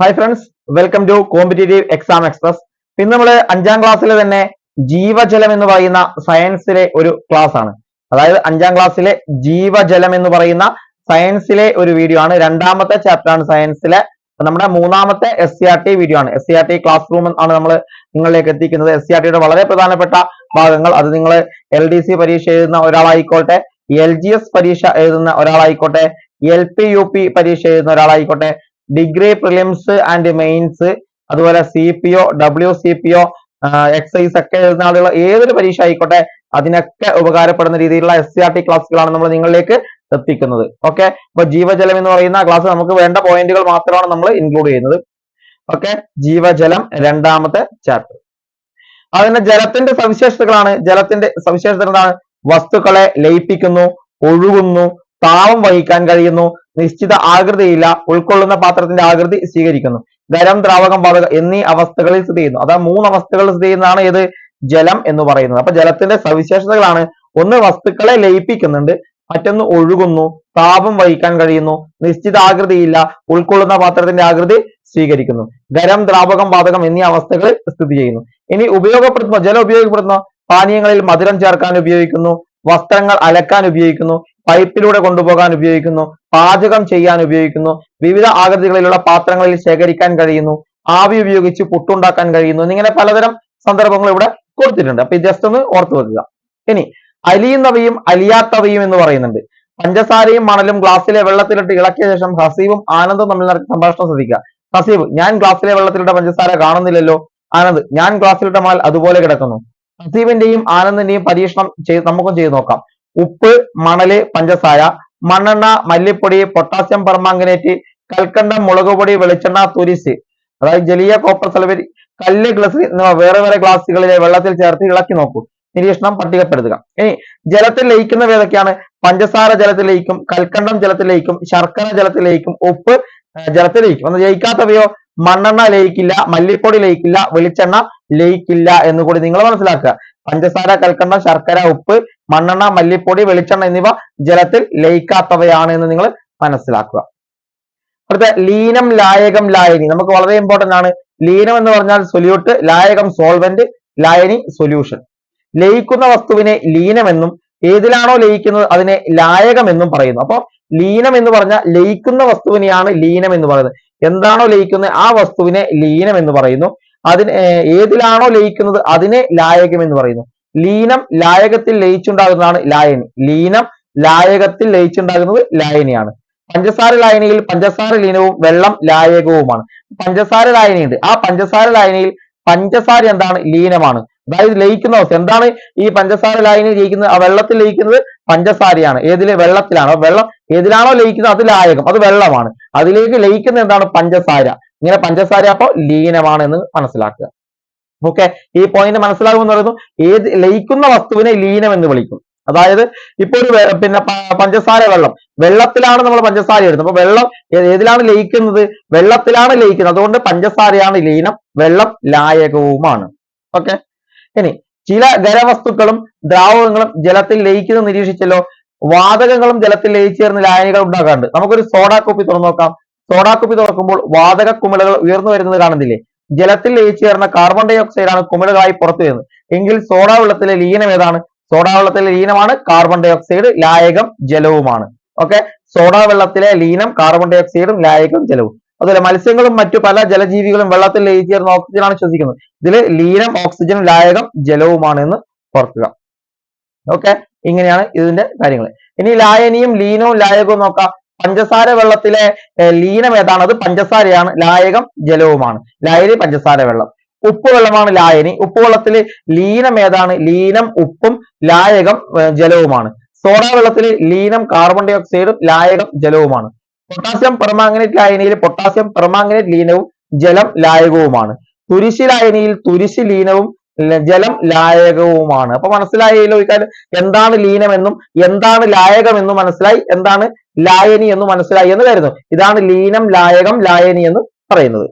Hi friends welcome to competitive exam express ഇന്ന് നമ്മൾ അഞ്ചാം ക്ലാസ്സിൽ തന്നെ ജീവജലം എന്ന് പറയുന്ന സയൻസിലെ ഒരു ക്ലാസ് ആണ്. അതായത് അഞ്ചാം ക്ലാസ്സിലെ ജീവജലം എന്ന് പറയുന്ന സയൻസിലെ ഒരു വീഡിയോ ആണ്. രണ്ടാമത്തെ ചാപ്റ്റർ ആണ് സയൻസിലെ നമ്മുടെ മൂന്നാമത്തെ S C R T video ആണ്. S C R T classroom ആണ് നമ്മൾ നിങ്ങളിലേക്ക് എത്തിക്കുന്നത്. എസ് സി ആർ ടിയുടെ വളരെ പ്രധാനപ്പെട്ട ഭാഗങ്ങൾ. അത് നിങ്ങൾ എൽ ഡി സി പരീക്ഷ എഴുതുന്ന ഒരാളായിക്കോട്ടെ എൽ ജി എസ് പരീക്ഷ എഴുതുന്ന ഒരാളായിക്കോട്ടെ എൽ പി യു പി പരീക്ഷ എഴുതുന്ന ഒരാളായിക്കോട്ടെ ഡിഗ്രി പ്രിലിംസ് ആൻഡ് മെയിൻസ് അതുപോലെ C P O W C P O excise ഒക്കെ എഴുതുന്ന ആളുകൾ ഏതൊരു പരീക്ഷ ആയിക്കോട്ടെ അതിനൊക്കെ ഉപകാരപ്പെടുന്ന രീതിയിലുള്ള എസ് സി ആർ ടി ക്ലാസ്സുകളാണ് നമ്മൾ നിങ്ങളിലേക്ക് എത്തിക്കുന്നത്. ഓക്കെ അപ്പൊ ജീവജലം എന്ന് പറയുന്ന ക്ലാസ് നമുക്ക് വേണ്ട പോയിന്റുകൾ മാത്രമാണ് നമ്മൾ ഇൻക്ലൂഡ് ചെയ്യുന്നത്. ഓക്കെ ജീവജലം രണ്ടാമത്തെ ചാപ്റ്റർ അതിന്റെ ജലത്തിന്റെ സവിശേഷതകളാണ് ജലത്തിന്റെ സവിശേഷത എന്താണ്? വസ്തുക്കളെ ലയിപ്പിക്കുന്നു ഒഴുകുന്നു താപം വഹിക്കാൻ കഴിയുന്നു. നിശ്ചിത ആകൃതിയില്ല. ഉൾക്കൊള്ളുന്ന പാത്രത്തിന്റെ ആകൃതി സ്വീകരിക്കുന്നു. ഖരം ദ്രാവകം വാതകം എന്നീ അവസ്ഥകളിൽ സ്ഥിതി ചെയ്യുന്നു. അതാ മൂന്ന് അവസ്ഥകളിൽ സ്ഥിതി ചെയ്യുന്നതാണ് ഏത്? ജലം എന്ന് പറയുന്നത്. അപ്പൊ ജലത്തിന്റെ സവിശേഷതകളാണ് ഒന്ന് വസ്തുക്കളെ ലയിപ്പിക്കുന്നുണ്ട്. മറ്റൊന്ന് ഒഴുകുന്നു. താപം വഹിക്കാൻ കഴിയുന്നു. നിശ്ചിത ആകൃതിയില്ല. ഉൾക്കൊള്ളുന്ന പാത്രത്തിന്റെ ആകൃതി സ്വീകരിക്കുന്നു. ഖരം ദ്രാവകം വാതകം എന്നീ അവസ്ഥകളിൽ സ്ഥിതി ചെയ്യുന്നു. ഇനി ഉപയോഗപ്പെടുത്തുന്ന. ജലം ഉപയോഗപ്പെടുത്തുന്ന. പാനീയങ്ങളിൽ മധുരം ചേർക്കാൻ ഉപയോഗിക്കുന്നു. വസ്ത്രങ്ങൾ അലക്കാൻ ഉപയോഗിക്കുന്നു. പൈപ്പിലൂടെ കൊണ്ടുപോകാൻ ഉപയോഗിക്കുന്നു പാചകം ചെയ്യാൻ ഉപയോഗിക്കുന്നു വിവിധ ആകൃതികളിലുള്ള പാത്രങ്ങളിൽ ശേഖരിക്കാൻ കഴിയുന്നു ആവി ഉപയോഗിച്ച് പുട്ടുണ്ടാക്കാൻ കഴിയുന്നു എന്നിങ്ങനെ പലതരം സന്ദർഭങ്ങൾ ഇവിടെ കൊടുത്തിട്ടുണ്ട്. അപ്പൊ ജസ്റ്റ് ഒന്ന് ഓർത്തു വെക്കുക. ഇനി അലിയുന്നവയും അലിയാത്തവയും എന്ന് പറയുന്നുണ്ട്. പഞ്ചസാരയും മണലും ഗ്ലാസ്സിലെ വെള്ളത്തിലിട്ട് ഇളക്കിയ ശേഷം ഹസീബും ആനന്ദും തമ്മിൽ സംഭാഷണം ശ്രദ്ധിക്കുക. ഹസീബ് ഞാൻ ഗ്ലാസ്സിലെ വെള്ളത്തിലിട്ട പഞ്ചസാര കാണുന്നില്ലല്ലോ. ആനന്ദ് ഞാൻ ഗ്ലാസ്സിലിട്ട മണൽ അതുപോലെ കിടക്കുന്നു. ഹസീബിന്റെയും ആനന്ദിന്റെയും പരീക്ഷണം നമുക്കും ചെയ്ത് നോക്കാം. ഉപ്പ് മണൽ പഞ്ചസാര മണ്ണെണ്ണ മല്ലിപ്പൊടി പൊട്ടാസ്യം പെർമാങ്കനേറ്റ് കൽക്കണ്ടം മുളക് പൊടി വെളിച്ചെണ്ണ തുരിശ്. അതായത് ജലീയ കോപ്പർ സൾഫേറ്റ് കല്ല് ഗ്ലസ് എന്നിവ വേറെ വേറെ ഗ്ലാസുകളിലെ വെള്ളത്തിൽ ചേർത്ത് ഇളക്കി നോക്കൂ. നിരീക്ഷണം പട്ടികപ്പെടുത്തുക. ഇനി ജലത്തിൽ ലയിക്കുന്നവ ഏതൊക്കെയാണ്? പഞ്ചസാര ജലത്തിൽ ലയിക്കും കൽക്കണ്ടം ജലത്തിൽ ലയിക്കും ശർക്കര ജലത്തിൽ ലയിക്കും ഉപ്പ് ജലത്തിൽ ലയിക്കും. ഒന്ന് ലയിക്കാത്തവയോ? മണ്ണെണ്ണ ലയിക്കില്ല മല്ലിപ്പൊടി ലയിക്കില്ല വെളിച്ചെണ്ണ ലയിക്കില്ല എന്ന് കൂടി നിങ്ങൾ മനസ്സിലാക്കുക. പഞ്ചസാര കൽക്കണ്ടം ശർക്കര ഉപ്പ് മണ്ണെണ്ണ മല്ലിപ്പൊടി വെളിച്ചെണ്ണ എന്നിവ ജലത്തിൽ ലയിക്കാത്തവയാണ് എന്ന് നിങ്ങൾ മനസ്സിലാക്കുക. അടുത്ത ലീനം ലായകം ലായനി. നമുക്ക് വളരെ ഇമ്പോർട്ടന്റ് ആണ്. ലീനം എന്ന് പറഞ്ഞാൽ സൊല്യൂട്ട് ലായകം സോൾവെന്റ് ലായനി സൊല്യൂഷൻ ലയിക്കുന്ന വസ്തുവിനെ ലീനമെന്നും ഏതിലാണോ ലയിക്കുന്നത് അതിനെ ലായകമെന്നും പറയുന്നു. അപ്പൊ ലീനം എന്ന് പറഞ്ഞാൽ ലയിക്കുന്ന വസ്തുവിനെയാണ് ലീനം എന്ന് പറയുന്നത്. എന്താണോ ലയിക്കുന്നത് ആ വസ്തുവിനെ ലീനം എന്ന് പറയുന്നു. അതിന് ഏതിലാണോ ലയിക്കുന്നത് അതിനെ ലായകം എന്ന് പറയുന്നു. ലീനം ലായകത്തിൽ ലയിച്ചുണ്ടാകുന്നതാണ് ലായനി. ലീനം ലായകത്തിൽ ലയിച്ചുണ്ടാകുന്നത് ലായനിയാണ്. പഞ്ചസാര ലായനിയിൽ പഞ്ചസാര ലീനവും വെള്ളം ലായകവുമാണ്. പഞ്ചസാര ലായനിയുണ്ട് ആ പഞ്ചസാര ലായനിയിൽ പഞ്ചസാര എന്താണ്? ലീനമാണ്. അതായത് ലയിക്കുന്ന അവസ്ഥ. എന്താണ് ഈ പഞ്ചസാര ലായനി ലയിക്കുന്നത്? ആ വെള്ളത്തിൽ ലയിക്കുന്നത് പഞ്ചസാരയാണ്. ഏതിൽ? വെള്ളത്തിലാണ്. വെള്ളം ഏതിലാണോ ലയിക്കുന്നത്? അത് ലായകം. അത് വെള്ളമാണ്. അതിലേക്ക് ലയിക്കുന്ന എന്താണ്? പഞ്ചസാര. ഇങ്ങനെ പഞ്ചസാര അപ്പോൾ ലീനമാണ് എന്ന് മനസ്സിലാക്കുക. ഓക്കെ ഈ പോയിന്റ് മനസ്സിലാകുമെന്ന് പറയുന്നു. ഏത് ലയിക്കുന്ന വസ്തുവിനെ ലീനം എന്ന് വിളിക്കും. അതായത് ഇപ്പൊ ഒരു പിന്നെ പഞ്ചസാര വെള്ളം. വെള്ളത്തിലാണ് നമ്മൾ പഞ്ചസാര എടുത്തത് അപ്പൊ വെള്ളം ഏതിലാണ് ലയിക്കുന്നത്? വെള്ളത്തിലാണ് ലയിക്കുന്നത്. അതുകൊണ്ട് പഞ്ചസാരയാണ് ലീനം. വെള്ളം ലായകവുമാണ്. ഓക്കെ ഇനി ചില ഖരവസ്തുക്കളും ദ്രാവകങ്ങളും ജലത്തിൽ ലയിക്കുന്നത് നിരീക്ഷിച്ചല്ലോ. വാതകങ്ങളും ജലത്തിൽ ലയിച്ചേർന്ന് ലായനികൾ ഉണ്ടാകാറുണ്ട്. നമുക്കൊരു സോഡാ കുപ്പി തുറന്നു നോക്കാം. സോഡാ കുപ്പി തുറക്കുമ്പോൾ വാതക കുമിളകൾ ഉയർന്നു വരുന്നത് കാണുന്നില്ലേ? ജലത്തിൽ ലയിച്ചേർന്ന കാർബൺ ഡൈ ഓക്സൈഡാണ് കുമിളകളായി പുറത്തു വരുന്നത്. എങ്കിൽ സോഡാ വെള്ളത്തിലെ ലീനം ഏതാണ്? സോഡാ വെള്ളത്തിലെ ലീനമാണ് കാർബൺ ഡൈ ഓക്സൈഡ് ലായകം ജലവുമാണ്. ഓക്കെ സോഡാ വെള്ളത്തിലെ ലീനം കാർബൺ ഡൈ ഓക്സൈഡും ലായകം ജലവും. അതുപോലെ മത്സ്യങ്ങളും മറ്റു പല ജലജീവികളും വെള്ളത്തിൽ ലയിച്ചേർന്ന ചേർന്ന ആണ് ശ്വസിക്കുന്നത്. ഇതിൽ ലീനം ഓക്സിജനും ലായകം ജലവുമാണ് എന്ന് ഓർക്കുക. ഓക്കെ ഇങ്ങനെയാണ് ഇതിന്റെ കാര്യങ്ങൾ ഇനി ലായനിയും ലീനവും ലായകവും നോക്കാം. പഞ്ചസാര വെള്ളത്തിലെ ലീനം ഏതാണ്? അത് പഞ്ചസാരയാണ്. ലായകം ജലവുമാണ്. ലായനി പഞ്ചസാര വെള്ളം. ഉപ്പ് വെള്ളമാണ് ലായനി. ഉപ്പ് വെള്ളത്തിൽ ലീനം ഏതാണ്? ലീനം ഉപ്പും ലായകം ജലവുമാണ്. സോഡ വെള്ളത്തിൽ ലീനം കാർബൺ ഡൈ ഓക്സൈഡും ലായകം ജലവുമാണ്. പൊട്ടാസ്യം പെർമാംഗനേറ്റ് ലായനിയിൽ പൊട്ടാസ്യം പെർമാംഗനേറ്റ് ലീനവും ജലം ലായകവുമാണ്. തുരിശി ലായനിയിൽ തുരിശി ലീനവും ജലം ലായകവുമാണ്. അപ്പൊ മനസ്സിലായല്ലോ ഇക്കാര്യം എന്താണ് ലീനമെന്നും എന്താണ് ലായകമെന്നും മനസ്സിലായി? എന്താണ് ലായനി എന്നും മനസ്സിലായി എന്ന് കരുതുന്നു. ഇതാണ് ലീനം ലായകം ലായനി എന്ന് പറയുന്നത്.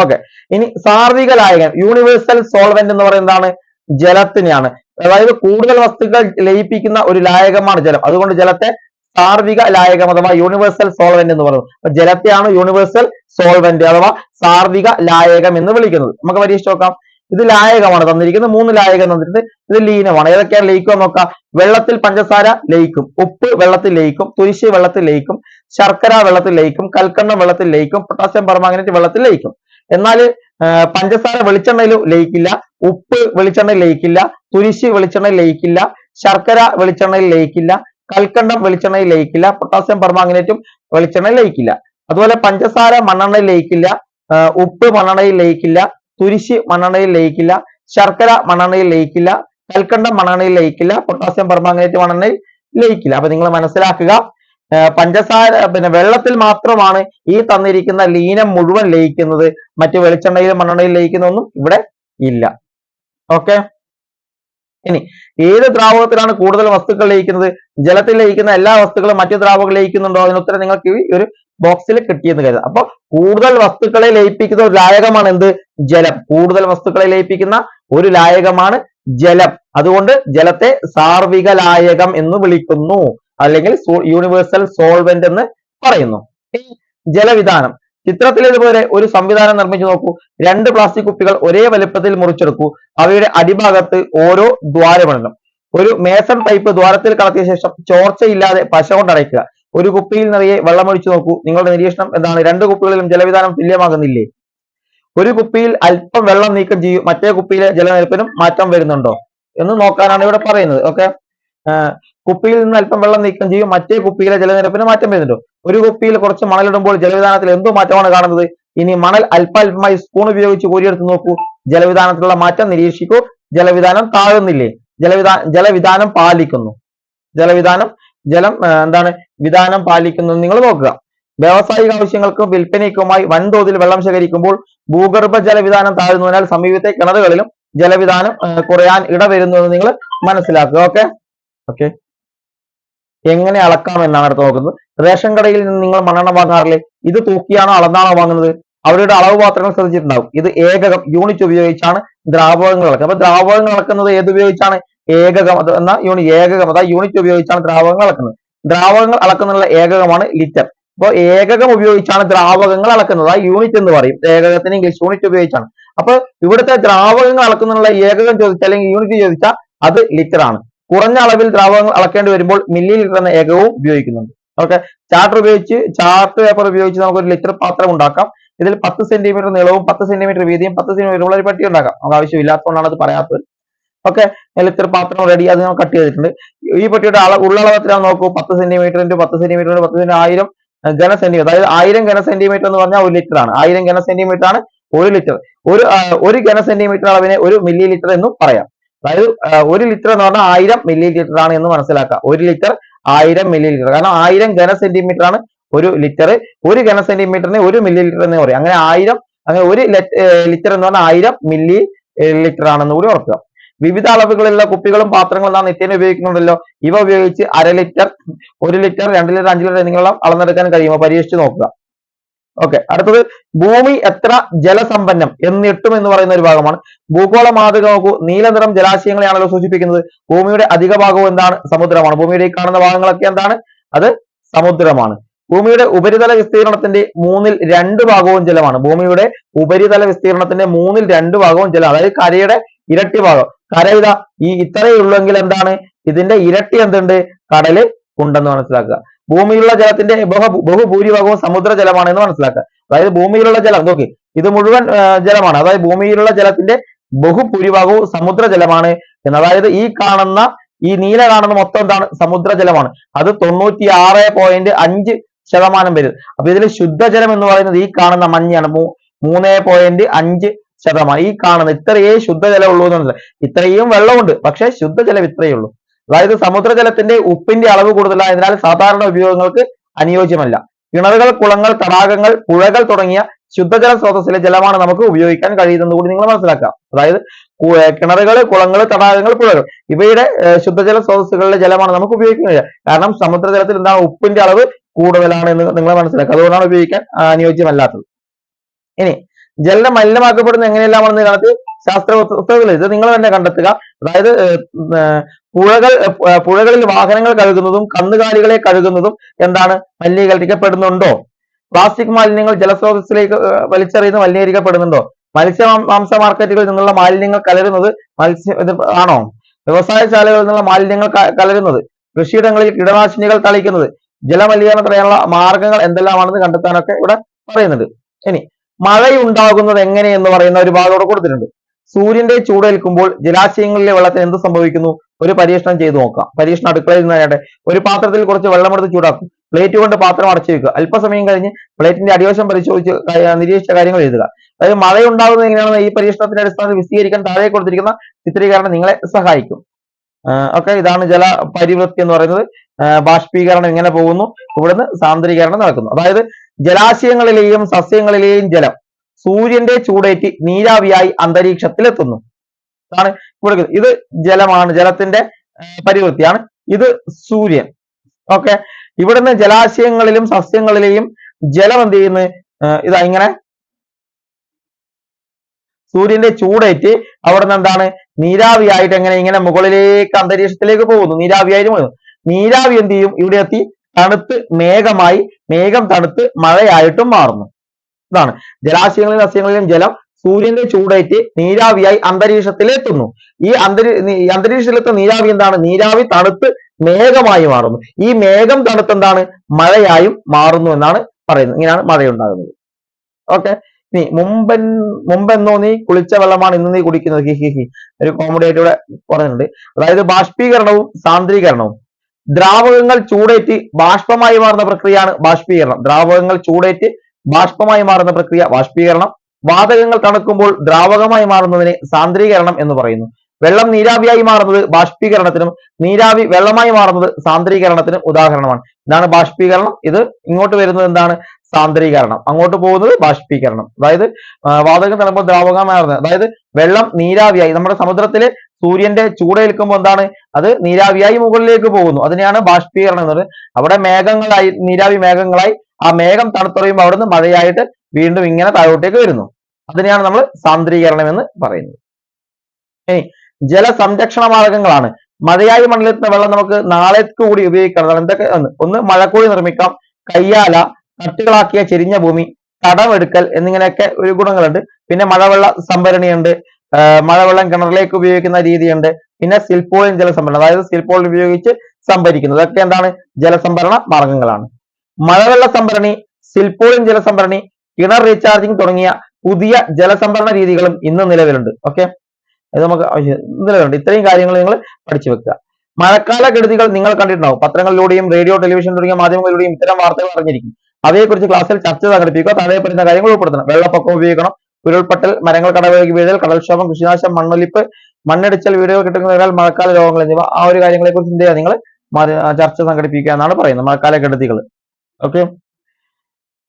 ഓക്കെ. ഇനി സാർവിക ലായകൻ യൂണിവേഴ്സൽ സോൾവെന്റ് എന്ന് പറയുന്നത് എന്താണ്? ജലത്തിനെയാണ്. അതായത് കൂടുതൽ വസ്തുക്കൾ ലയിപ്പിക്കുന്ന ഒരു ലായകമാണ് ജലം. അതുകൊണ്ട് ജലത്തെ സാർവിക ലായകം അഥവാ യൂണിവേഴ്സൽ സോൾവെന്റ് എന്ന് പറയുന്നത് അപ്പൊ ജലത്തെയാണ് യൂണിവേഴ്സൽ സോൾവെന്റ് അഥവാ സാർവിക ലായകം എന്ന് വിളിക്കുന്നത്. നമുക്ക് പരീക്ഷ നോക്കാം. ഇത് ലായകമാണ് തന്നിരിക്കുന്നത്. മൂന്ന് ലായകം തന്നിട്ടുണ്ട്. ഇത് ലീനമാണ്. ഏതൊക്കെയാണ് ലയിക്കുക നോക്കാം. വെള്ളത്തിൽ പഞ്ചസാര ലയിക്കും. ഉപ്പ് വെള്ളത്തിൽ ലയിക്കും. തുരിശ് വെള്ളത്തിൽ ലയിക്കും. ശർക്കര വെള്ളത്തിൽ ലയിക്കും. കൽക്കണ്ടം വെള്ളത്തിൽ ലയിക്കും. പൊട്ടാസ്യം പെർമാംഗനേറ്റ് വെള്ളത്തിൽ ലയിക്കും. എന്നാൽ പഞ്ചസാര വെളിച്ചെണ്ണയിൽ ലയിക്കില്ല. ഉപ്പ് വെളിച്ചെണ്ണയിൽ ലയിക്കില്ല. തുരിശ് വെളിച്ചെണ്ണയിൽ ലയിക്കില്ല. ശർക്കര വെളിച്ചെണ്ണയിൽ ലയിക്കില്ല. കൽക്കണ്ടം വെളിച്ചെണ്ണയിൽ ലയിക്കില്ല. പൊട്ടാസ്യം പെർമാംഗനേറ്റും വെളിച്ചെണ്ണയിൽ ലയിക്കില്ല. അതുപോലെ പഞ്ചസാര മണ്ണെണ്ണയിൽ ലയിക്കില്ല. ഉപ്പ് മണ്ണെണ്ണയിൽ ലയിക്കില്ല. തുരിശ് മണ്ണെണ്ണയിൽ ലയിക്കില്ല ശർക്കര മണ്ണെണ്ണയിൽ ലയിക്കില്ല കൽക്കണ്ടം മണ്ണെണ്ണയിൽ ലയിക്കില്ല പൊട്ടാസ്യം പെർമാംഗനേറ്റ് മണ്ണെണ്ണയിൽ ലയിക്കില്ല. അപ്പൊ നിങ്ങൾ മനസ്സിലാക്കുക പഞ്ചസാര പിന്നെ വെള്ളത്തിൽ മാത്രമാണ് ഈ തന്നിരിക്കുന്ന ലീനം മുഴുവൻ ലയിക്കുന്നത്. മറ്റു വെളിച്ചെണ്ണയിലും മണ്ണെണ്ണയിൽ ലയിക്കുന്നൊന്നും ഇവിടെ ഇല്ല. ഓക്കെ? ഇനി ഏത് ദ്രാവകത്തിലാണ് കൂടുതൽ വസ്തുക്കൾ ലയിക്കുന്നത്? ജലത്തിൽ ലയിക്കുന്ന എല്ലാ വസ്തുക്കളും മറ്റു ദ്രാവകം ലയിക്കുന്നുണ്ടോ? അതിന് ഉത്തരം നിങ്ങൾക്ക് ഈ ഒരു ബോക്സിൽ കിട്ടിയെന്ന് കരുതാം അപ്പൊ കൂടുതൽ വസ്തുക്കളെ ലയിപ്പിക്കുന്ന ഒരു ലായകമാണ് എന്ത്? ജലം. കൂടുതൽ വസ്തുക്കളെ ലയിപ്പിക്കുന്ന ഒരു ലായകമാണ് ജലം. അതുകൊണ്ട് ജലത്തെ സാർവിക ലായകം എന്ന് വിളിക്കുന്നു. അല്ലെങ്കിൽ യൂണിവേഴ്സൽ സോൾവെന്റ് എന്ന് പറയുന്നു. ജലവിധാനം. ചിത്രത്തിൽ ഇതുപോലെ ഒരു സംവിധാനം നിർമ്മിച്ചു നോക്കൂ. രണ്ട് പ്ലാസ്റ്റിക് കുപ്പികൾ ഒരേ വലുപ്പത്തിൽ മുറിച്ചെടുക്കൂ. അവയുടെ അടിഭാഗത്ത് ഓരോ ദ്വാരമിടണം ഒരു മേസൺ പൈപ്പ് ദ്വാരത്തിൽ കടത്തിയ ശേഷം ചോർച്ചയില്ലാതെ പശ കൊണ്ട് അടയ്ക്കുക. ഒരു കുപ്പിയിൽ നിറയെ വെള്ളമൊഴിച്ചു നോക്കൂ. നിങ്ങളുടെ നിരീക്ഷണം എന്താണ്? രണ്ട് കുപ്പികളിലും ജലവിധാനം തുല്യമാകുന്നില്ലേ? ഒരു കുപ്പിയിൽ അല്പം വെള്ളം നീക്കം ചെയ്യും. മറ്റേ കുപ്പിയിലെ ജലനിരപ്പിനും മാറ്റം വരുന്നുണ്ടോ? എന്ന് നോക്കാനാണ് ഇവിടെ പറയുന്നത്. ഓക്കെ കുപ്പിയിൽ നിന്ന് അല്പം വെള്ളം നീക്കം ചെയ്യും. മറ്റേ കുപ്പിയിലെ ജലനിരപ്പിന് മാറ്റം വരുന്നുണ്ടോ? ഒരു കുപ്പിയിൽ കുറച്ച് മണലിടുമ്പോൾ ജലവിധാനത്തിൽ എന്തോ മാറ്റമാണ് കാണുന്നത്? ഇനി മണൽ അല്പാൽപമായി സ്പൂൺ ഉപയോഗിച്ച് കോരിയെടുത്ത് നോക്കൂ. ജലവിധാനത്തിലുള്ള മാറ്റം നിരീക്ഷിക്കൂ. ജലവിധാനം താഴുന്നില്ലേ? ജലവിധാ ജലവിധാനം പാലിക്കുന്നു. ജലവിധാനം ജലം എന്താണ് വിധാനം പാലിക്കുന്നത് നിങ്ങൾ നോക്കുക. വ്യാവസായിക ആവശ്യങ്ങൾക്കും വിൽപ്പനയ്ക്കുമായി വൻതോതിൽ വെള്ളം ശേഖരിക്കുമ്പോൾ ഭൂഗർഭ ജലവിധാനം താഴുന്നതിനാൽ സമീപത്തെ കിണറുകളിലും ജലവിധാനം കുറയാൻ ഇടവരുന്നു എന്ന് നിങ്ങൾ മനസ്സിലാക്കുക. ഓക്കെ ഓക്കെ എങ്ങനെ അളക്കാം എന്നാണ് അടുത്ത് നോക്കുന്നത്. റേഷൻ കടയിൽ നിന്ന് നിങ്ങൾ മണ്ണെണ്ണ വാങ്ങാറില്ലേ? ഇത് തൂക്കിയാണോ അളന്നാണോ വാങ്ങുന്നത്? അവരുടെ അളവ് പാത്രങ്ങൾ ശ്രദ്ധിച്ചിട്ടുണ്ടാവും. ഇത് ഏകകം യൂണിറ്റ് ഉപയോഗിച്ചാണ് ദ്രാവകങ്ങൾ അളക്കുന്നത് അപ്പൊ ദ്രാവകങ്ങൾ അളക്കുന്നത് ഏത് ഉപയോഗിച്ചാണ് ഏകകം അത് എന്ന യൂണിറ്റ് ഏകകം അതായത് യൂണിറ്റ് ഉപയോഗിച്ചാണ് ദ്രാവകങ്ങൾ അളക്കുന്നത്. ദ്രാവകങ്ങൾ അളക്കുന്നതിനുള്ള ഏകകമാണ് ലിറ്റർ. അപ്പോൾ ഏകകം ഉപയോഗിച്ചാണ് ദ്രാവകങ്ങൾ അളക്കുന്നത്. ആ യൂണിറ്റ് എന്ന് പറയും. ഏകകത്തിന് ഇംഗ്ലീഷ് യൂണിറ്റ് ഉപയോഗിച്ചാണ്. അപ്പൊ ഇവിടുത്തെ ദ്രാവകങ്ങൾ അളക്കുന്നതിനുള്ള ഏകകം ചോദിച്ചാൽ അല്ലെങ്കിൽ യൂണിറ്റ് ചോദിച്ചാൽ അത് ലിറ്റർ ആണ്. കുറഞ്ഞ അളവിൽ ദ്രാവകങ്ങൾ അളക്കേണ്ടി വരുമ്പോൾ മില്ലി ലിറ്റർ എന്ന ഏകവും ഉപയോഗിക്കുന്നുണ്ട്. ഓക്കെ? ചാർട്ടർ ഉപയോഗിച്ച് ചാർട്ട് പേപ്പർ ഉപയോഗിച്ച് നമുക്ക് ഒരു ലിറ്റർ പാത്രം ഉണ്ടാക്കാം. ഇതിൽ പത്ത് സെന്റിമീറ്റർ നീളവും പത്ത് സെന്റിമീറ്റർ വീതിയും പത്ത് സെന്റിമീറ്റർ ഉള്ള ഒരു പട്ടി ഉണ്ടാക്കാം. നമുക്ക് ആവശ്യമില്ലാത്തതുകൊണ്ടാണ് അത് പറയാത്തത്. ഓക്കെ ഇത്ര പാത്രം റെഡി അത് നമ്മൾ കട്ട് ചെയ്തിട്ടുണ്ട്. ഈ പെട്ടിയുടെ അള ഉള്ളളവ് എത്ര നോക്കൂ. പത്ത് സെന്റിമീറ്റർ ഇന്റു പത്ത് സെന്റിമീറ്റർ പത്ത് സെന്റി ആയിരം ഘന സെന്റിമീറ്റർ അതായത് ആയിരം ഘന സെന്റിമീറ്റർ എന്ന് പറഞ്ഞാൽ ഒരു ലിറ്റർ ആണ്. ആയിരം ഘന സെന്റിമീറ്റർ ആണ് ഒരു ലിറ്റർ ഒരു ഒരു ഘന സെന്റിമീറ്റർ അളവിനെ ഒരു മില്ലി ലിറ്റർ എന്നും പറയാം. അതായത് ഒരു ലിറ്റർ എന്ന് പറഞ്ഞാൽ ആയിരം മില്ലി ലിറ്റർ ആണ് എന്ന് മനസ്സിലാക്കാം ഒരു ലിറ്റർ ആയിരം മില്ലി ലിറ്റർ കാരണം ആയിരം ഘന സെന്റിമീറ്റർ ആണ് ഒരു ലിറ്റർ ഒരു ഘന സെന്റിമീറ്ററിന് ഒരു മില്ലി ലിറ്റർ എന്ന് പറയും അങ്ങനെ ആയിരം അങ്ങനെ ഒരു ലിറ്റർ എന്ന് പറഞ്ഞാൽ ആയിരം മില്ലി ലിറ്റർ ആണെന്ന് കൂടി ഓർക്കുക. വിവിധ അളവുകളിലുള്ള കുപ്പികളും പാത്രങ്ങളും നാം നിത്യേന ഉപയോഗിക്കുന്നുണ്ടല്ലോ. ഇവ ഉപയോഗിച്ച് അര ലിറ്റർ ഒരു ലിറ്റർ രണ്ട് ലിറ്റർ അഞ്ച് ലിറ്റർ എന്നിങ്ങനെ അളന്നെടുക്കാൻ കഴിയുമോ? പരീക്ഷിച്ചു നോക്കുക. ഓക്കെ അടുത്തത് ഭൂമി എത്ര ജലസമ്പന്നം എന്നിട്ടും എന്ന് പറയുന്ന ഒരു ഭാഗമാണ്. ഭൂഗോള മാതൃക നോക്കൂ. നീലനിറം ജലാശയങ്ങളെയാണല്ലോ സൂചിപ്പിക്കുന്നത്. ഭൂമിയുടെ അധിക ഭാഗവും എന്താണ്? സമുദ്രമാണ്. ഭൂമിയുടെ ഈ കാണുന്ന ഭാഗങ്ങളൊക്കെ എന്താണ്? അത് സമുദ്രമാണ്. ഭൂമിയുടെ ഉപരിതല വിസ്തീർണത്തിന്റെ മൂന്നിൽ രണ്ട് ഭാഗവും ജലമാണ്. ഭൂമിയുടെ ഉപരിതല വിസ്തീർണത്തിന്റെ മൂന്നിൽ രണ്ട് ഭാഗവും ജലം അതായത് കരയുടെ ഇരട്ടി ഭാഗം. കര ഇതാ ഈ ഇത്രയേ ഉള്ളെങ്കിൽ എന്താണ്? ഇതിന്റെ ഇരട്ടി എന്തുണ്ട്? കടൽ ഉണ്ടെന്ന് മനസ്സിലാക്കുക. ഭൂമിയിലുള്ള ജലത്തിന്റെ ബഹു ബഹുഭൂരിഭാഗവും സമുദ്ര ജലമാണ് എന്ന് മനസ്സിലാക്കുക. അതായത് ഭൂമിയിലുള്ള ജലം നോക്കി ഇത് മുഴുവൻ ജലമാണ്. അതായത് ഭൂമിയിലുള്ള ജലത്തിന്റെ ബഹുഭൂരിഭാഗവും സമുദ്ര ജലമാണ് എന്ന്. അതായത് ഈ കാണുന്ന ഈ നീല കാണുന്ന മൊത്തം എന്താണ്? സമുദ്ര ജലമാണ് അത് തൊണ്ണൂറ്റി ആറ് പോയിന്റ് അഞ്ച് ശതമാനം വരും. അപ്പൊ ഇതിൽ ശുദ്ധജലം എന്ന് പറയുന്നത് ഈ കാണുന്ന മഞ്ഞാണ്. മൂന്നേ പോയിന്റ് അഞ്ച് ശതമാനം. ഈ കാണുന്ന ഇത്രയേ ശുദ്ധജലം ഉള്ളൂ എന്നുള്ളത് ഇത്രയും വെള്ളമുണ്ട്. പക്ഷെ ശുദ്ധജലം ഇത്രയേ ഉള്ളൂ. അതായത് സമുദ്രജലത്തിന്റെ ഉപ്പിന്റെ അളവ് കൂടുതലായതിനാൽ സാധാരണ ഉപയോഗങ്ങൾക്ക് അനുയോജ്യമല്ല. കിണറുകൾ കുളങ്ങൾ തടാകങ്ങൾ പുഴകൾ തുടങ്ങിയ ശുദ്ധജല സ്രോതസ്സിലെ ജലമാണ് നമുക്ക് ഉപയോഗിക്കാൻ കഴിയുന്നത് കൂടി നിങ്ങൾ മനസ്സിലാക്കാം. അതായത് കിണറുകൾ കുളങ്ങൾ തടാകങ്ങൾ പുഴകൾ ഇവയുടെ ശുദ്ധജല സ്രോതസ്സുകളിലെ ജലമാണ് നമുക്ക് ഉപയോഗിക്കാൻ കഴിയുക. കാരണം സമുദ്രജലത്തിൽ എന്താണ് ഉപ്പിന്റെ അളവ് കൂടുതലാണ് എന്ന് നിങ്ങൾ മനസ്സിലാക്കുക. അതുകൊണ്ടാണ് ഉപയോഗിക്കാൻ അനുയോജ്യമല്ലാത്തത്. ഇനി ജലം മലിനമാക്കപ്പെടുന്നത് എങ്ങനെയെല്ലാമാണെന്ന് ഇതിനകത്ത് ശാസ്ത്ര പുസ്തകങ്ങൾ ഇത് നിങ്ങൾ തന്നെ കണ്ടെത്തുക. അതായത് പുഴകൾ പുഴകളിൽ വാഹനങ്ങൾ കഴുകുന്നതും കന്നുകാലികളെ കഴുകുന്നതും എന്താണ്? മലിനീകരിക്കപ്പെടുന്നുണ്ടോ? പ്ലാസ്റ്റിക് മാലിന്യങ്ങൾ ജലസ്രോതസ്സിലേക്ക് വലിച്ചെറിയുന്ന മലിനീകരിക്കപ്പെടുന്നുണ്ടോ? മത്സ്യ മാംസ മാർക്കറ്റുകളിൽ നിന്നുള്ള മാലിന്യങ്ങൾ കലരുന്നത് മത്സ്യ ആണോ? വ്യവസായശാലകളിൽ നിന്നുള്ള മാലിന്യങ്ങൾ കലരുന്നത് കൃഷിയിടങ്ങളിൽ കീടനാശിനികൾ തളിക്കുന്നത് ജലമലിനീകരണം തടയാനുള്ള മാർഗങ്ങൾ എന്തെല്ലാമാണെന്ന് കണ്ടെത്താനൊക്കെ ഇവിടെ പറയുന്നുണ്ട്. ഇനി മഴയുണ്ടാകുന്നത് എങ്ങനെ എന്ന് പറയുന്ന ഒരു ഭാഗം ഇവിടെ കൊടുത്തിട്ടുണ്ട്. സൂര്യന്റെ ചൂടേൽക്കുമ്പോൾ ജലാശയങ്ങളിലെ വെള്ളത്തിന് എന്ത് സംഭവിക്കുന്നു? ഒരു പരീക്ഷണം ചെയ്തു നോക്കാം. പരീക്ഷണം അടുക്കളയിൽ നിന്ന് ഒരു പാത്രത്തിൽ കുറച്ച് വെള്ളമെടുത്ത് ചൂടാക്കും. പ്ലേറ്റ് കൊണ്ട് പാത്രം അടച്ചു വെക്കുക. അല്പസമയം കഴിഞ്ഞ് പ്ലേറ്റിന്റെ അടിവശം പരിശോധിച്ച് നിരീക്ഷിച്ച കാര്യങ്ങൾ എഴുതുക. അതായത് മഴയുണ്ടാകുന്നത് എങ്ങനെയാണെന്ന് ഈ പരീക്ഷണത്തിന്റെ അടിസ്ഥാനത്തിൽ വിശദീകരിക്കാൻ താഴെ കൊടുത്തിരിക്കുന്ന ചിത്രീകരണം നിങ്ങളെ സഹായിക്കും. ഓക്കെ ഇതാണ് ജല പരിവൃത്തി എന്ന് പറയുന്നത്. ബാഷ്പീകരണം ഇങ്ങനെ പോകുന്നു? ഇവിടുന്ന് സാന്ദ്രീകരണം നടക്കുന്നു. അതായത് ജലാശയങ്ങളിലെയും സസ്യങ്ങളിലെയും ജലം സൂര്യന്റെ ചൂടേറ്റ് നീരാവിയായി അന്തരീക്ഷത്തിലെത്തുന്നു. ഇതാണ് ഇവിടെ ഇത്. ജലമാണ് ജലത്തിന്റെ പരിവൃത്തിയാണ്. ഇത് സൂര്യൻ. ഓക്കെ. ഇവിടുന്ന് ജലാശയങ്ങളിലും സസ്യങ്ങളിലെയും ജലം എന്ത് ചെയ്യുന്നു? ഇതാ ഇങ്ങനെ. സൂര്യന്റെ ചൂടേറ്റ് അവിടുന്ന് എന്താണ്? നീരാവിയായിട്ട് എങ്ങനെ ഇങ്ങനെ മുകളിലേക്ക് അന്തരീക്ഷത്തിലേക്ക് പോകുന്നു. നീരാവിയായിട്ട് പോകുന്നു. നീരാവി എന്ത് ചെയ്യും? ഇവിടെ എത്തി തണുത്ത് മേഘമായി മേഘം തണുത്ത് മഴയായിട്ടും മാറുന്നു. ഇതാണ്. ജലാശയങ്ങളിലും സസ്യങ്ങളിലും ജലം സൂര്യന്റെ ചൂടേറ്റ് നീരാവിയായി അന്തരീക്ഷത്തിലെത്തുന്നു. ഈ അന്തരീ അന്തരീക്ഷത്തിലെത്തുന്ന നീരാവി എന്താണ്? നീരാവി തണുത്ത് മേഘമായി മാറുന്നു. ഈ മേഘം തണുത്ത് എന്താണ്? മഴയായും മാറുന്നു എന്നാണ് പറയുന്നത്. ഇങ്ങനെയാണ് മഴയുണ്ടാകുന്നത്. ഓക്കെ. നീ മുമ്പൻ മുമ്പെന്നോ നീ കുളിച്ച വെള്ളമാണ് ഇന്ന് നീ കുടിക്കുന്നത്. ഹി ഹി ഹി. ഒരു കോമഡി ആയിട്ട് ഇവിടെ പറഞ്ഞിട്ടുണ്ട്. അതായത് ബാഷ്പീകരണവും സാന്ദ്രീകരണവും. ദ്രാവകങ്ങൾ ചൂടേറ്റ് ബാഷ്പമായി മാറുന്ന പ്രക്രിയയാണ് ബാഷ്പീകരണം. ദ്രാവകങ്ങൾ ചൂടേറ്റ് ബാഷ്പമായി മാറുന്ന പ്രക്രിയ ബാഷ്പീകരണം. വാതകങ്ങൾ തണുക്കുമ്പോൾ ദ്രാവകമായി മാറുന്നതിനെ സാന്ദ്രീകരണം എന്ന് പറയുന്നു. വെള്ളം നീരാവിയായി മാറുന്നത് ബാഷ്പീകരണത്തിനും നീരാവി വെള്ളമായി മാറുന്നത് സാന്ദ്രീകരണത്തിനും ഉദാഹരണമാണ്. ഇതാണ് ബാഷ്പീകരണം. ഇത് ഇങ്ങോട്ട് വരുന്നത് എന്താണ്? സാന്ദ്രീകരണം. അങ്ങോട്ട് പോകുന്നത് ബാഷ്പീകരണം. അതായത് വാതകം തണുമ്പോൾ ദ്രാവകമായി അതായത് വെള്ളം നീരാവിയായി. നമ്മുടെ സമുദ്രത്തിൽ സൂര്യന്റെ ചൂടേൽക്കുമ്പോൾ എന്താണ്? അത് നീരാവിയായി മുകളിലേക്ക് പോകുന്നു. അതിനെയാണ് ബാഷ്പീകരണം എന്ന് പറയുന്നത്. അവിടെ മേഘങ്ങളായി നീരാവി മേഘങ്ങളായി ആ മേഘം തണുത്തുറയുമ്പോൾ അവിടുന്ന് മഴയായിട്ട് വീണ്ടും ഇങ്ങനെ താഴോട്ടേക്ക് വരുന്നു. അതിനെയാണ് നമ്മൾ സാന്ദ്രീകരണം എന്ന് പറയുന്നത്. ഇനി ജലസംരക്ഷണ മാർഗങ്ങളാണ് മഴയായി മണ്ണിലെത്തുന്ന വെള്ളം നമുക്ക് നാളേക്ക് കൂടി ഉപയോഗിക്കണം എന്തൊക്കെ ഒന്ന് മഴക്കൂടി നിർമ്മിക്കാം. കയ്യാല തട്ടുകളാക്കിയ ചെരിഞ്ഞ ഭൂമി തടമെടുക്കൽ എന്നിങ്ങനെയൊക്കെ ഒരു ഗുണങ്ങളുണ്ട്. പിന്നെ മഴവെള്ള സംഭരണിയുണ്ട്. മഴവെള്ളം കിണറിലേക്ക് ഉപയോഗിക്കുന്ന രീതിയുണ്ട്. പിന്നെ സിൽപോളിൻ ജലസംഭരണം അതായത് സിൽപോളിൻ ഉപയോഗിച്ച് സംഭരിക്കുന്നത് ഇതൊക്കെ എന്താണ്? ജലസംഭരണ മാർഗങ്ങളാണ്. മഴവെള്ള സംഭരണി സിൽപോളിൻ ജലസംഭരണി കിണർ റീചാർജിങ് തുടങ്ങിയ പുതിയ ജലസംഭരണ രീതികളും ഇന്ന് നിലവിലുണ്ട്. ഓക്കെ? ഇത് നമുക്ക് ഇതിലുണ്ട് ഇത്രയും കാര്യങ്ങൾ നിങ്ങൾ പഠിച്ചു വെക്കുക. മഴക്കാല കെടുതികൾ നിങ്ങൾ കണ്ടിട്ടുണ്ടാവും. പത്രങ്ങളിലൂടെയും റേഡിയോ ടെലിവിഷൻ തുടങ്ങിയ മാധ്യമങ്ങളിലൂടെയും ഇത്തരം വാർത്തകൾ അറിഞ്ഞിരിക്കും. അവയെക്കുറിച്ച് ക്ലാസ്സിൽ ചർച്ച സംഘടിപ്പിക്കുക താഴെ പറയുന്ന കാര്യങ്ങൾ ഉൾപ്പെടുത്തണം. വെള്ളപ്പൊക്കം ഉപയോഗിക്കണം ഉരുൾപൊട്ടൽ മരങ്ങൾ കടവേക്ക് വീഴൽ കടൽക്ഷോഭം കൃഷിനാശം മണ്ണൊലിപ്പ് മണ്ണിടിച്ചൽ വീടുകൾ കിട്ടുന്നതിനാൽ മഴക്കാല രോഗങ്ങൾ എന്നിവ ആ ഒരു കാര്യങ്ങളെക്കുറിച്ച് എന്ത് ചെയ്യുക നിങ്ങൾ ചർച്ച സംഘടിപ്പിക്കുക എന്നാണ് പറയുന്നത്. മഴക്കാല കെടുതികൾ. ഓക്കെ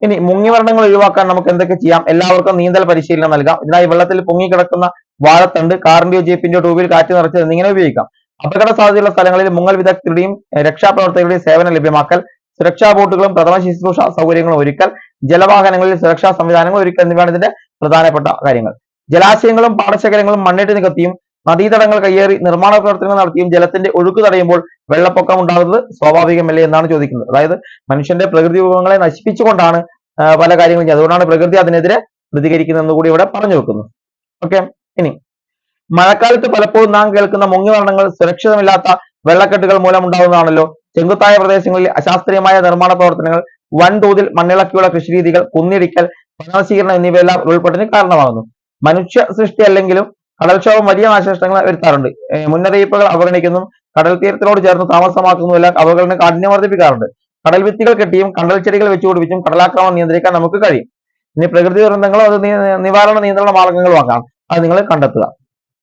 ഇനി മുങ്ങിവരണങ്ങൾ ഒഴിവാക്കാൻ നമുക്ക് എന്തൊക്കെ ചെയ്യാം? എല്ലാവർക്കും നീന്തൽ പരിശീലനം നൽകാം. ഇതിനായി വെള്ളത്തിൽ പൊങ്ങിക്കിടക്കുന്ന വാഴത്തണ്ട്. കാറിന്റെയോ ജീപ്പിന്റെയോ ട്യൂബിൽ കാറ്റ് നിറച്ച് എന്നിങ്ങനെ ഉപയോഗിക്കാം. അപകട സാധ്യതയുള്ള സ്ഥലങ്ങളിൽ മുങ്ങൽ വിദഗ്ധരുടെയും രക്ഷാപ്രവർത്തകരുടെയും സേവനം ലഭ്യമാക്കൽ സുരക്ഷാ ബോട്ടുകളും പ്രഥമ ശുശ്രൂഷ സൗകര്യങ്ങളും ഒരുക്കൽ ജലവാഹനങ്ങളിൽ സുരക്ഷാ സംവിധാനങ്ങൾ ഒരുക്കൽ എന്നിവയാണ് ഇതിന്റെ പ്രധാനപ്പെട്ട കാര്യങ്ങൾ. ജലാശയങ്ങളും പാടശേഖരങ്ങളും മണ്ണിട്ട് നികത്തിയും നദീതടങ്ങൾ കയ്യേറി നിർമ്മാണ പ്രവർത്തനങ്ങൾ നടത്തിയും ജലത്തിന്റെ ഒഴുക്ക് തടയുമ്പോൾ വെള്ളപ്പൊക്കം ഉണ്ടാകുന്നത് സ്വാഭാവികമല്ലേ എന്നാണ് ചോദിക്കുന്നത്. അതായത് മനുഷ്യന്റെ പ്രകൃതി വിഭവങ്ങളെ നശിപ്പിച്ചുകൊണ്ടാണ് പല കാര്യങ്ങളും ചെയ്യുന്നത്. അതുകൊണ്ടാണ് പ്രകൃതി അതിനെതിരെ പ്രതികരിക്കുന്നതെന്ന് കൂടി ഇവിടെ പറഞ്ഞു വെക്കുന്നു. ഓക്കെ ഇനി മഴക്കാലത്ത് പലപ്പോഴും നാം കേൾക്കുന്ന മുങ്ങിമരണങ്ങൾ സുരക്ഷിതമില്ലാത്ത വെള്ളക്കെട്ടുകൾ മൂലം ഉണ്ടാകുന്നതാണല്ലോ ചെങ്കുത്തായ പ്രദേശങ്ങളിൽ അശാസ്ത്രീയമായ നിർമ്മാണ പ്രവർത്തനങ്ങൾ വൻതോതിൽ മണ്ണിളക്കിയുള്ള കൃഷിരീതികൾ കുന്നിടിക്കൽ വനനശീകരണം എന്നിവയെല്ലാം ഉൾപ്പെട്ടതിന് കാരണമാകുന്നു. മനുഷ്യ സൃഷ്ടി അല്ലെങ്കിലും കടൽക്ഷോഭം വലിയ നാശനഷ്ടങ്ങൾ വരുത്താറുണ്ട്. മുന്നറിയിപ്പുകൾ അവഗണിക്കുന്നു. കടൽ തീരത്തിനോട് ചേർന്ന് താമസമാക്കുന്നു എല്ലാം അവഗണന കാഠിന്യം വർദ്ധിപ്പിക്കാറുണ്ട്. കടൽ ഭിത്തികൾ കെട്ടിയും കടൽ ചെടികൾ വെച്ചു പിടിപ്പിച്ചും കടലാക്രമണം നിയന്ത്രിക്കാൻ നമുക്ക് കഴിയും. ഇനി പ്രകൃതി ദുരന്തങ്ങളോ അത് നിവാരണ നിയന്ത്രണ മാർഗങ്ങളും ആക്കാം അത് നിങ്ങൾ കണ്ടെത്തുക.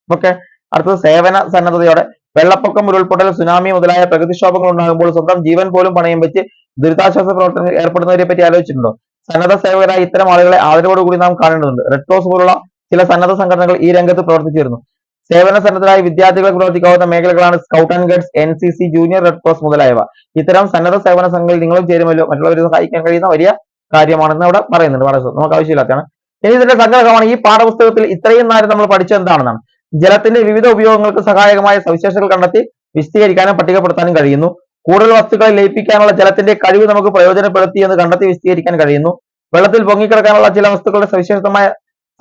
ഓക്കെ. അടുത്തത് സേവന സന്നദ്ധതയോടെ വെള്ളപ്പൊക്കം ഉരുൾപൊട്ടൽ സുനാമി മുതലായ പ്രകൃതിക്ഷോഭങ്ങൾ ഉണ്ടാകുമ്പോൾ സ്വന്തം ജീവൻ പോലും പണയം വെച്ച് ദുരിതാശ്വാസ പ്രവർത്തനങ്ങൾ ഏർപ്പെടുന്നവരെ പറ്റി ആലോചിച്ചിട്ടുണ്ടോ? സന്നദ്ധ സേവകരായ ഇത്തരം ആളുകളെ ആദരവോടുകൂടി നാം കാണേണ്ടതുണ്ട്. റെഡ് ക്രോസ് പോലുള്ള ചില സന്നദ്ധ സംഘടനകൾ ഈ രംഗത്ത് പ്രവർത്തിച്ചിരുന്നു. സേവന സന്നദ്ധരായ വിദ്യാർത്ഥികൾ പ്രവർത്തിക്കാവുന്ന മേഖലകളാണ് scout and guides N C C junior red cross മുതലായവ. ഇത്തരം സന്നദ്ധ സേവന സംഘങ്ങളിൽ നിങ്ങളും ചേരുമല്ലോ? മറ്റുള്ളവരെ സഹായിക്കാൻ കഴിയുന്ന വലിയ കാര്യമാണെന്ന് അവിടെ പറയുന്നുണ്ട്. വളരെ നമുക്ക് ആവശ്യമില്ലാത്തതാണ്. ഇനി ഇതിന്റെ സംഗ്രഹമാണ്. ഈ പാഠപുസ്തകത്തിൽ ഇത്രയും നേരം നമ്മൾ പഠിച്ചത് എന്താണെന്നാണ്. ജലത്തിന്റെ വിവിധ ഉപയോഗങ്ങൾക്ക് സഹായകമായ സവിശേഷതകൾ കണ്ടെത്തി വിശദീകരിക്കാനും പട്ടികപ്പെടുത്താനും കഴിയുന്നു. കൂടുതൽ വസ്തുക്കളെ ലയിപ്പിക്കാനുള്ള ജലത്തിന്റെ കഴിവ് നമുക്ക് പ്രയോജനപ്പെടുത്തി എന്ന് കണ്ടെത്തി വിശദീകരിക്കാൻ കഴിയുന്നു. വെള്ളത്തിൽ പൊങ്ങിക്കിടക്കാനുള്ള ചില വസ്തുക്കളുടെ സവിശേഷതമായ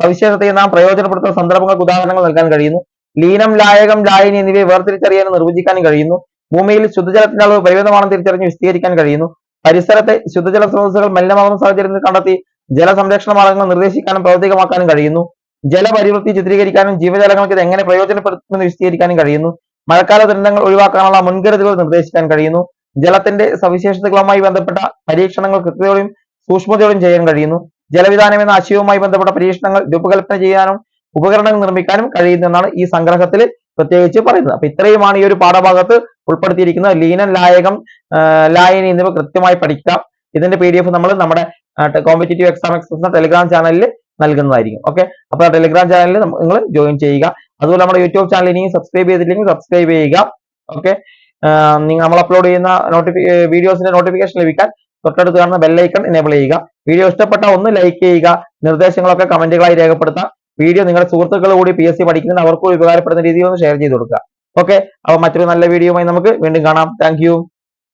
സവിശേഷതയെ നാം പ്രയോജനപ്പെടുത്തുന്ന സന്ദർഭങ്ങൾക്ക് ഉദാഹരണങ്ങൾ നൽകാൻ കഴിയുന്നു. ലീനം ലായകം ലായനി എന്നിവയെ വേർതിരിച്ചറിയാനും നിർവചിക്കാനും കഴിയുന്നു. ഭൂമിയിൽ ശുദ്ധജലത്തിന്റെ അളവ് പരിമിതമാണെന്ന് തിരിച്ചറിഞ്ഞ് വിശദീകരിക്കാൻ കഴിയുന്നു. പരിസരത്തെ ശുദ്ധജല സ്രോതസ്സുകൾ മലിനമാകുന്ന സാഹചര്യത്തിൽ കണ്ടെത്തി ജലസംരക്ഷണ മാർഗങ്ങൾ നിർദ്ദേശിക്കാനും പ്രവർത്തികമാക്കാനും കഴിയുന്നു. ജലപരിവൃത്തി ചിത്രീകരിക്കാനും ജീവജാലങ്ങൾക്ക് ഇത് എങ്ങനെ പ്രയോജനപ്പെടുത്തുമെന്ന് വിശദീകരിക്കാനും കഴിയുന്നു. മഴക്കാല ദുരന്തങ്ങൾ ഒഴിവാക്കാനുള്ള മുൻകരുതലുകൾ നിർദ്ദേശിക്കാൻ കഴിയുന്നു. ജലത്തിന്റെ സവിശേഷതകളുമായി ബന്ധപ്പെട്ട പരീക്ഷണങ്ങൾ കൃത്യതയോടെയും സൂക്ഷ്മതയോടെയും ചെയ്യാൻ കഴിയുന്നു. ജലവിധാനം എന്ന ആശയവുമായി ബന്ധപ്പെട്ട പരീക്ഷണങ്ങൾ രൂപകൽപ്പന ചെയ്യാനും ഉപകരണങ്ങൾ നിർമ്മിക്കാനും കഴിയുന്നതെന്നാണ് ഈ സംഗ്രഹത്തിൽ പ്രത്യേകിച്ച് പറയുന്നത്. അപ്പൊ ഇത്രയുമാണ് ഈ ഒരു പാഠഭാഗത്ത് ഉൾപ്പെടുത്തിയിരിക്കുന്നത് ലീനൻ ലായകം ലായനി എന്നിവ കൃത്യമായി പഠിക്കാം. ഇതിന്റെ പി നമ്മൾ നമ്മുടെ കോമ്പറ്റേറ്റീവ് എക്സാം എക്സസ് ടെലിഗ്രാം ചാനലിൽ നൽകുന്നതായിരിക്കും. ഓക്കെ അപ്പൊ ടെലിഗ്രാം ചാനലിൽ നിങ്ങൾ ജോയിൻ ചെയ്യുക. അതുപോലെ നമ്മുടെ യൂട്യൂബ് ചാനൽ ഇനിയും സബ്സ്ക്രൈബ് ചെയ്തില്ലെങ്കിൽ സബ്സ്ക്രൈബ് ചെയ്യുക. ഓക്കെ നിങ്ങൾ നമ്മൾ അപ്ലോഡ് ചെയ്യുന്ന നോട്ടിഫി വീഡിയോസിന്റെ നോട്ടിഫിക്കേഷൻ ലഭിക്കാൻ തൊട്ടടുത്ത് കാണുന്ന ബെല്ലൈക്കൺ എനേബിൾ ചെയ്യുക. വീഡിയോ ഇഷ്ടപ്പെട്ട ഒന്ന് ലൈക്ക് ചെയ്യുക. നിർദ്ദേശങ്ങളൊക്കെ കമന്റുകളായി രേഖപ്പെടുത്താം. വീഡിയോ നിങ്ങളുടെ സുഹൃത്തുക്കൾ കൂടി പി എസ് സി അവർക്കും ഉപകാരപ്പെടുന്ന രീതിയിൽ ഒന്ന് ഷെയർ ചെയ്ത് കൊടുക്കുക. ഓക്കെ അപ്പൊ മറ്റൊരു നല്ല വീഡിയോയുമായി നമുക്ക് വീണ്ടും കാണാം. താങ്ക്